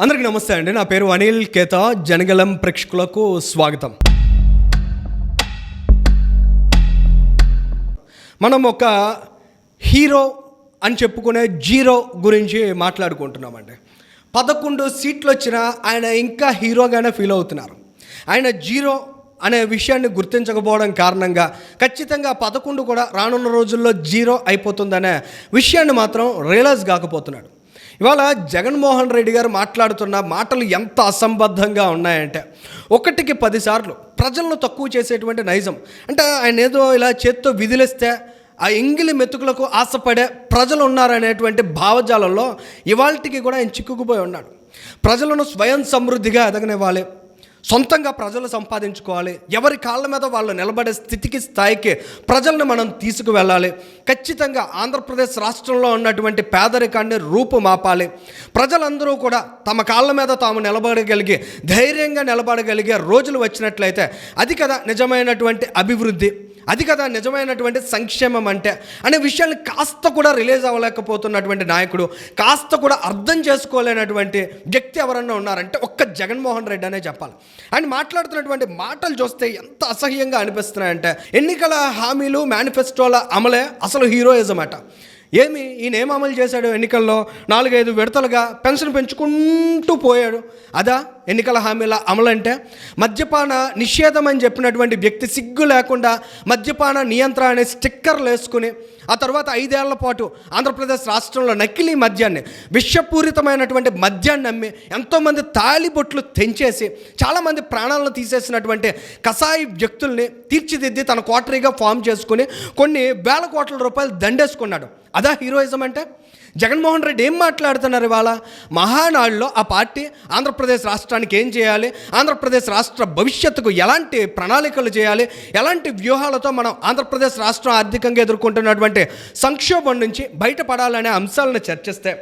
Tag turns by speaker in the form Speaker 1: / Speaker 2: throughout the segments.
Speaker 1: అందరికీ నమస్తే అండి. నా పేరు అనిల్ కేత. జనగలం ప్రేక్షకులకు స్వాగతం. మనం ఒక హీరో అని చెప్పుకునే జీరో గురించి మాట్లాడుకుంటున్నామండి. పదకొండు సీట్లు వచ్చినా ఆయన ఇంకా హీరోగానే ఫీల్ అవుతున్నారు. ఆయన జీరో అనే విషయాన్ని గుర్తించకపోవడం కారణంగా ఖచ్చితంగా పదకొండు కూడా రానున్న రోజుల్లో జీరో అయిపోతుందనే విషయాన్ని మాత్రం రియలైజ్ కాకపోతున్నాడు. ఇవాళ జగన్మోహన్ రెడ్డి గారు మాట్లాడుతున్న మాటలు ఎంత అసంబద్ధంగా ఉన్నాయంటే ఒకటికి పదిసార్లు ప్రజలను తక్కువ చేసేటువంటి నైజం. అంటే ఆయన ఏదో ఇలా చేత్తో విదిలిస్తే ఆ ఎంగిలి మెతుకులకు ఆశపడే ప్రజలు ఉన్నారనేటువంటి భావజాలంలో ఇవాళకి కూడా ఆయన చిక్కుకుపోయి ఉన్నాడు. ప్రజలను స్వయం సమృద్ధిగా ఎదగనివ్వాలి. సొంతంగా ప్రజలు సంపాదించుకోవాలి. ఎవరి కాళ్ళ మీద వాళ్ళు నిలబడే స్థితికి స్థాయికి ప్రజలను మనం తీసుకువెళ్ళాలి. ఖచ్చితంగా ఆంధ్రప్రదేశ్ రాష్ట్రంలో ఉన్నటువంటి పేదరికాన్ని రూపుమాపాలి. ప్రజలందరూ కూడా తమ కాళ్ళ మీద తాము నిలబడగలిగి ధైర్యంగా నిలబడగలిగే రోజులు వచ్చినట్లయితే అది కదా నిజమైనటువంటి అభివృద్ధి. అది కదా నిజమైనటువంటి సంక్షేమం అంటే. అనే విషయాన్ని కాస్త కూడా రిలీజ్ అవ్వలేకపోతున్నటువంటి నాయకుడు కాస్త కూడా అర్థం చేసుకోలేనటువంటి వ్యక్తి ఎవరన్నా ఉన్నారంటే ఒక్క జగన్మోహన్ రెడ్డి అనే చెప్పాలి. ఆయన మాట్లాడుతున్నటువంటి మాటలు చూస్తే ఎంత అసహ్యంగా అనిపిస్తున్నాయంటే ఎన్నికల హామీలు మేనిఫెస్టోల అమలే అసలు హీరోయిజం అట. ఏమి? ఈయన ఏం అమలు చేశాడు ఎన్నికల్లో? నాలుగైదు విడతలుగా పెన్షన్ పెంచుకుంటూ పోయాడు. అదా? ఎన్నికల హామీల అమలు అంటే మద్యపాన నిషేధం అని చెప్పినటువంటి వ్యక్తి సిగ్గు లేకుండా మద్యపాన నియంత్రణ అనే స్టిక్కర్లు వేసుకుని ఆ తర్వాత ఐదేళ్ళ పాటు ఆంధ్రప్రదేశ్ రాష్ట్రంలో నకిలీ మద్యాన్ని విషపూరితమైనటువంటి మద్యాన్ని అమ్మి ఎంతోమంది తాలిబొట్లు తెంచేసి చాలామంది ప్రాణాలను తీసేసినటువంటి కసాయి వ్యక్తుల్ని తీర్చిదిద్ది తన కోటరీగా ఫామ్ చేసుకుని కొన్ని వేల కోట్ల రూపాయలు దండేసుకున్నాడు. అదా హీరోయిజం అంటే? జగన్మోహన్ రెడ్డి ఏం మాట్లాడుతున్నారు ఇవాళ? మహానాడులో ఆ పార్టీ ఆంధ్రప్రదేశ్ రాష్ట్రానికి ఏం చేయాలి? ఆంధ్రప్రదేశ్ రాష్ట్ర భవిష్యత్తుకు ఎలాంటి ప్రణాళికలు చేయాలి? ఎలాంటి వ్యూహాలతో మనం ఆంధ్రప్రదేశ్ రాష్ట్రం ఆర్థికంగా ఎదుర్కొంటున్నటువంటి సంక్షోభం నుంచి బయటపడాలనే అంశాలను చర్చిస్తే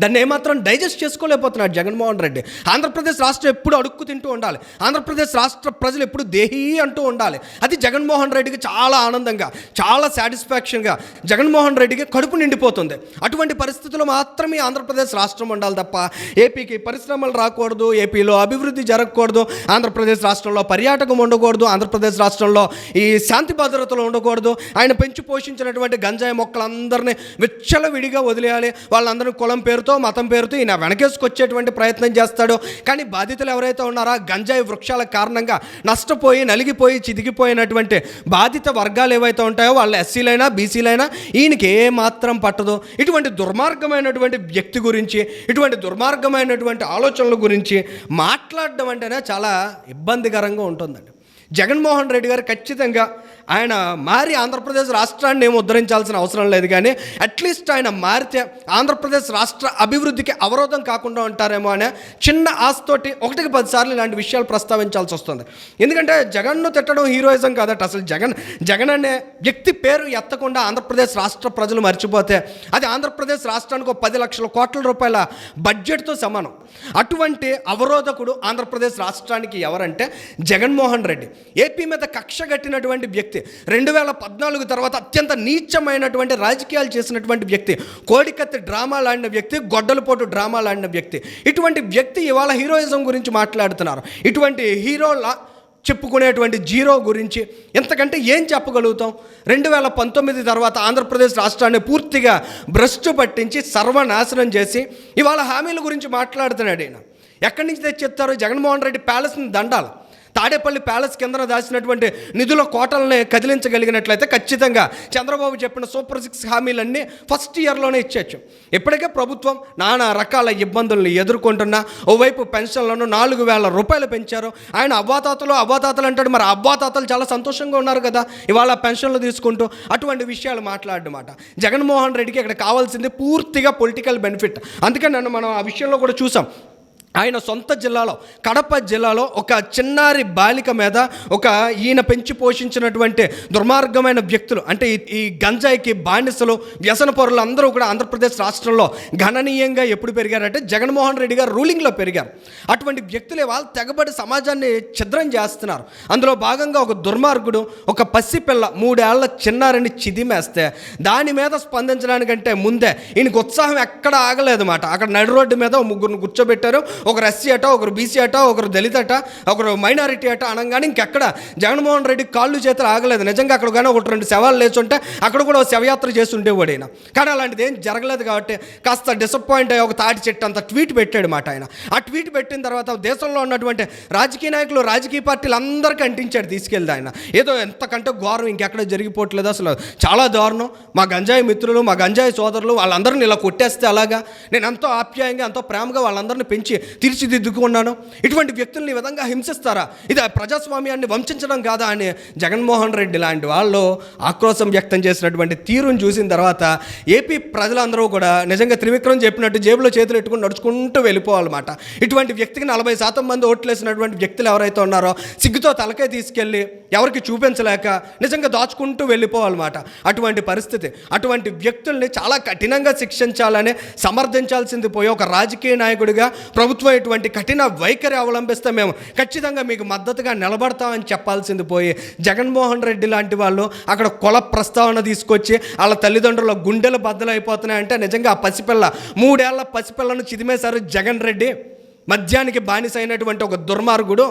Speaker 1: దాన్ని ఏమాత్రం డైజెస్ట్ చేసుకోలేకపోతున్నాడు జగన్మోహన్ రెడ్డి. ఆంధ్రప్రదేశ్ రాష్ట్రం ఎప్పుడు అడుక్కు తింటూ ఉండాలి. ఆంధ్రప్రదేశ్ రాష్ట్ర ప్రజలు ఎప్పుడు దేహీ అంటూ ఉండాలి. అది జగన్మోహన్ రెడ్డికి చాలా ఆనందంగా చాలా సాటిస్ఫాక్షన్గా జగన్మోహన్ రెడ్డికి కడుపు నిండిపోతుంది. అటువంటి పరిస్థితుల్లో మాత్రమే ఆంధ్రప్రదేశ్ రాష్ట్రం ఉండాలి తప్ప ఏపీకి పరిశ్రమలు రాకూడదు ఏపీలో అభివృద్ధి జరగకూడదు ఆంధ్రప్రదేశ్ రాష్ట్రంలో పర్యాటకం ఉండకూడదు ఆంధ్రప్రదేశ్ రాష్ట్రంలో ఈ శాంతి భద్రతలు ఉండకూడదు. ఆయన పెంచి పోషించినటువంటి గంజాయి మొక్కలందరినీ విచ్చలవిడిగా వదిలేయాలి. వాళ్ళందరినీ కులం పేరుతో మతం పేరుతో ఈయన వెనకేసుకొచ్చేటువంటి ప్రయత్నం చేస్తాడు. కానీ బాధితులు ఎవరైతే ఉన్నారో గంజాయి వృక్షాల కారణంగా నష్టపోయి నలిగిపోయి చిదిగిపోయినటువంటి బాధిత వర్గాలు ఏవైతే ఉంటాయో వాళ్ళ ఎస్సీలైనా బీసీలైనా ఈయనకి ఏ మాత్రం పట్టదు. ఇటువంటి దుర్మార్గమైనటువంటి వ్యక్తి గురించి ఇటువంటి దుర్మార్గమైనటువంటి ఆలోచనల గురించి మాట్లాడడం అంటేనే చాలా ఇబ్బందికరంగా ఉంటుందండి. జగన్మోహన్ రెడ్డి గారు ఖచ్చితంగా ఆయన మారి ఆంధ్రప్రదేశ్ రాష్ట్రాన్ని ఏమి ఉద్ధరించాల్సిన అవసరం లేదు కానీ అట్లీస్ట్ ఆయన మారితే ఆంధ్రప్రదేశ్ రాష్ట్ర అభివృద్ధికి అవరోధం కాకుండా ఉంటారేమో అనే చిన్న ఆశతోటి ఒకటికి పదిసార్లు ఇలాంటి విషయాలు ప్రస్తావించాల్సి వస్తుంది. ఎందుకంటే జగన్ను తిట్టడం హీరోయిజం కాదట. అసలు జగన్ జగన్ అనే వ్యక్తి పేరు ఎత్తకుండా ఆంధ్రప్రదేశ్ రాష్ట్ర ప్రజలు మర్చిపోతే అది ఆంధ్రప్రదేశ్ రాష్ట్రానికి ఒక పది లక్షల కోట్ల రూపాయల బడ్జెట్తో సమానం. అటువంటి అవరోధకుడు ఆంధ్రప్రదేశ్ రాష్ట్రానికి ఎవరంటే జగన్మోహన్ రెడ్డి. ఏపీ మీద కక్ష కట్టినటువంటి వ్యక్తి రెండు వేల పద్నాలుగు తర్వాత అత్యంత నీచమైనటువంటి రాజకీయాలు చేసినటువంటి వ్యక్తి. కోడికత్తి డ్రామాలు ఆడిన వ్యక్తి గొడ్డలపోటు డ్రామాలు ఆడిన వ్యక్తి. ఇటువంటి వ్యక్తి ఇవాళ హీరోయిజం గురించి మాట్లాడుతున్నారు. ఇటువంటి హీరోల చెప్పుకునేటువంటి జీరో గురించి ఎంతకంటే ఏం చెప్పగలుగుతాం? రెండు వేల పంతొమ్మిది తర్వాత ఆంధ్రప్రదేశ్ రాష్ట్రాన్ని పూర్తిగా భ్రష్టు పట్టించి సర్వనాశనం చేసి ఇవాళ హామీల గురించి మాట్లాడుతున్నాడు ఈయన. ఎక్కడి నుంచి తెచ్చిస్తారు? జగన్మోహన్ రెడ్డి ప్యాలెస్ని దండాలి. తాడేపల్లి ప్యాలెస్ కింద దాచినటువంటి నిధుల కోటల్ని కదిలించగలిగినట్లయితే ఖచ్చితంగా చంద్రబాబు చెప్పిన సూపర్ సిక్స్ హామీలన్నీ ఫస్ట్ ఇయర్లోనే ఇచ్చేయచ్చు. ఇప్పటికే ప్రభుత్వం నానా రకాల ఇబ్బందులను ఎదుర్కొంటున్నా ఓవైపు పెన్షన్లను నాలుగు వేల రూపాయలు పెంచారు. ఆయన అవ్వాతాతలు అవ్వాతాతలు అంటాడు. మరి అవ్వాతాతలు చాలా సంతోషంగా ఉన్నారు కదా. ఇవాళ పెన్షన్లు తీసుకుంటూ అటువంటి విషయాలు మాట్లాడమాట జగన్మోహన్ రెడ్డికి ఇక్కడ కావాల్సింది పూర్తిగా పొలిటికల్ బెనిఫిట్. అందుకే నన్ను మనం ఆ విషయంలో కూడా చూసాం. ఆయన సొంత జిల్లాలో కడప జిల్లాలో ఒక చిన్నారి బాలిక మీద ఒక ఈయన పెంచి పోషించినటువంటి దుర్మార్గమైన వ్యక్తులు అంటే ఈ- గంజాయికి బానిసలు వ్యసన పరులు అందరూ కూడా ఆంధ్రప్రదేశ్ రాష్ట్రంలో గణనీయంగా ఎప్పుడు పెరిగారంటే జగన్మోహన్ రెడ్డి గారు రూలింగ్లో పెరిగారు. అటువంటి వ్యక్తులే వాళ్ళు తెగబడి సమాజాన్ని ఛిద్రం చేస్తున్నారు. అందులో భాగంగా ఒక దుర్మార్గుడు ఒక పసిపిల్ల మూడేళ్ళ చిన్నారిని చిదిమేస్తే దాని మీద స్పందించడానికంటే ముందే ఈయనకు ఉత్సాహం ఎక్కడ ఆగలేదన్నమాట. అక్కడ నడి రోడ్డు మీద ముగ్గురు కూర్చోబెట్టారు. ఒకరు ఎస్సీ అట ఒకరు బీసీ అట ఒకరు దళిత అట ఒకరు మైనారిటీ అట అనగానే ఇంకెక్కడ? జగన్మోహన్ రెడ్డి కాళ్ళు చేతులు ఆగలేదు. నిజంగా అక్కడ కానీ ఒకటి రెండు శవాలు లేచుంటే అక్కడ కూడా శవయాత్ర చేస్తుండేవాడు ఆయన. కానీ అలాంటిది ఏం జరగలేదు కాబట్టి కాస్త డిసప్పాయింట్ అయ్యి ఒక తాటి చెట్టు అంత ట్వీట్ పెట్టాడు మాట ఆయన. ఆ ట్వీట్ పెట్టిన తర్వాత దేశంలో ఉన్నటువంటి రాజకీయ నాయకులు రాజకీయ పార్టీలు అందరికీ అంటించాడు తీసుకెళ్తే ఆయన. ఏదో ఎంతకంటే ఘోరం ఇంకెక్కడ జరిగిపోవట్లేదు అసలు. చాలా దారుణం. మా గంజాయి మిత్రులు మా గంజాయి సోదరులు వాళ్ళందరిని ఇలా కొట్టేస్తే అలాగా? నేను ఎంతో ఆప్యాయంగా ఎంతో ప్రేమగా వాళ్ళందరినీ పెంచి తీర్చిదిద్దుకున్నాను. ఇటువంటి వ్యక్తుల్ని విధంగా హింసిస్తారా? ఇది ఆ ప్రజాస్వామ్యాన్ని వంచడం కాదా అని జగన్మోహన్ రెడ్డి లాంటి వాళ్ళు ఆక్రోశం వ్యక్తం చేసినటువంటి తీరును చూసిన తర్వాత ఏపీ ప్రజలందరూ కూడా నిజంగా త్రివిక్రమ్ చెప్పినట్టు జేబులో చేతులు పెట్టుకుని నడుచుకుంటూ వెళ్ళిపోవాలన్నమాట. ఇటువంటి వ్యక్తికి నలభై శాతం మంది ఓట్లేసినటువంటి వ్యక్తులు ఎవరైతే ఉన్నారో సిగ్గుతో తలకే తీసుకెళ్ళి ఎవరికి చూపించలేక నిజంగా దాచుకుంటూ వెళ్ళిపోవాలన్నమాట. అటువంటి పరిస్థితి అటువంటి వ్యక్తుల్ని చాలా కఠినంగా శిక్షించాలని సమర్థించాల్సింది పోయి ఒక రాజకీయ నాయకుడిగా ప్రభుత్వం ఇటువంటి కఠిన వైఖరి అవలంబిస్తే మేము ఖచ్చితంగా మీకు మద్దతుగా నిలబడతామని చెప్పాల్సింది పోయి జగన్మోహన్ రెడ్డి లాంటి వాళ్ళు అక్కడ కుల ప్రస్తావన తీసుకొచ్చి వాళ్ళ తల్లిదండ్రుల గుండెలు బద్దలైపోతున్నాయంటే నిజంగా ఆ పసిపిల్ల మూడేళ్ళ పసిపిల్లను చిదిమేశారు జగన్ రెడ్డి. మద్యానికి బానిసైనటువంటి ఒక దుర్మార్గుడు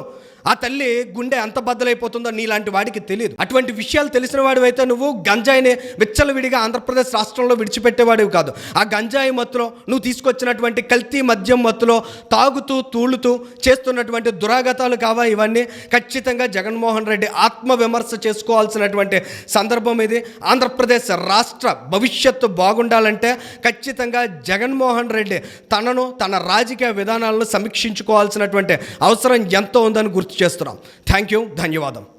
Speaker 1: ఆ తల్లి గుండె ఎంత బద్దలైపోతుందో నీలాంటి వాడికి తెలియదు అటువంటి విషయాలు తెలిసిన వాడివైతే నువ్వు గంజాయిని విచ్చలవిడిగా ఆంధ్రప్రదేశ్ రాష్ట్రంలో విడిచిపెట్టేవాడివి కాదు. ఆ గంజాయి మత్తులో నువ్వు తీసుకొచ్చినటువంటి కల్తీ మద్యం మత్తులో తాగుతూ తూలుతూ చేస్తున్నటువంటి దురాగతాలు కావా ఇవన్నీ? ఖచ్చితంగా జగన్మోహన్ రెడ్డి ఆత్మవిమర్శ చేసుకోవాల్సినటువంటి సందర్భం ఇది. ఆంధ్రప్రదేశ్ రాష్ట్ర భవిష్యత్తు బాగుండాలంటే ఖచ్చితంగా జగన్మోహన్ రెడ్డి తనను తన రాజకీయ విధానాలను సమీక్షించుకోవాల్సినటువంటి అవసరం ఎంతో ఉందని గుర్తు గుర్తు చేస్తున్నాం. థ్యాంక్ యూ ధన్యవాదం.